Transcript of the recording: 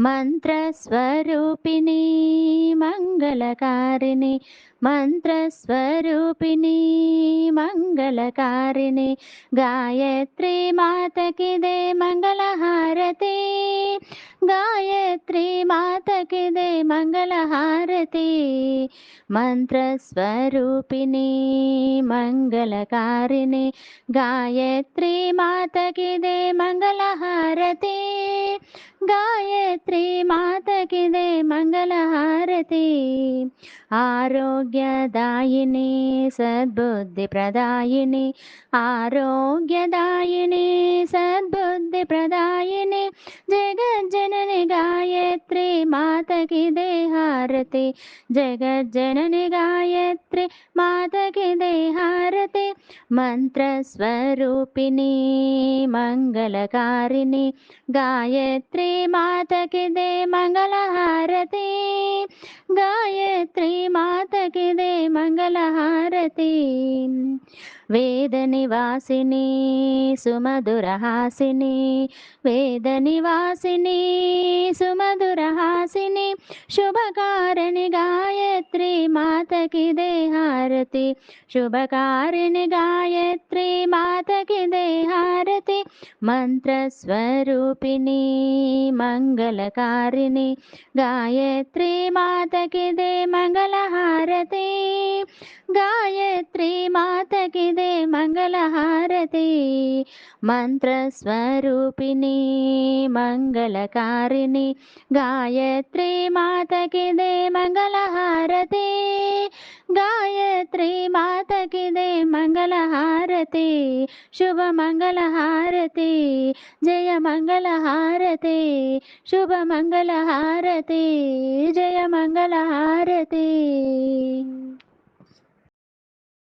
మంత్రస్వరూపిణి మంగళకారిణి. మంత్రస్వరూపిణి మంగళకారిణి. గాయత్రి మాతకిదే మంగళహారతి. గాయత్రి మాతకిదే మంగళహారతి. మంత్రస్వరూపిణి మంగళకారిణి. గాయత్రి మాతకిదే మంగళహారతి. గాయత్రి మాతకిదే మంగళహారతి. ఆరోగ్యదాయిని సద్బుద్ధి ప్రదాయిని ఆరోగ్యదాయిని సద్బుద్ధి ప్రదాయిని జగజ్జనని గాయత్రి మాతకిదే హారతి. జగజ్జనని గాయత్రి మాతకిదే హారతి. మంత్రస్వరూపిణి మంగళకారిణి గాయత్రి మాతకి దే మంగళహారతి గాయత్రి మాతకి దే మంగళహారతి. వేద నివాసిని సుమధురహాసిని వేద నివాసిని సుమధురహాసిని శుభకారిణి గాయత్రి మాతకి దేహారతి శుభకారిణి గా గాయత్రి మాతకి దేహారతి మంత్రస్వరూపిణి మంగళకారిణి. గాయత్రి మాతకి దే మంగళహారతి గాయత్రి మాతకి దే మంగళహారతి మంత్రస్వరూపిణి మంగళకారిణి. గాయత్రి మాతకి దే మంగళహారతి గాయత్రి మాతకి దే మంగళహారతి శుభ మంగళహారతి జయ మంగళహారతి శుభ మంగళహారతి జయ మంగళహారతి.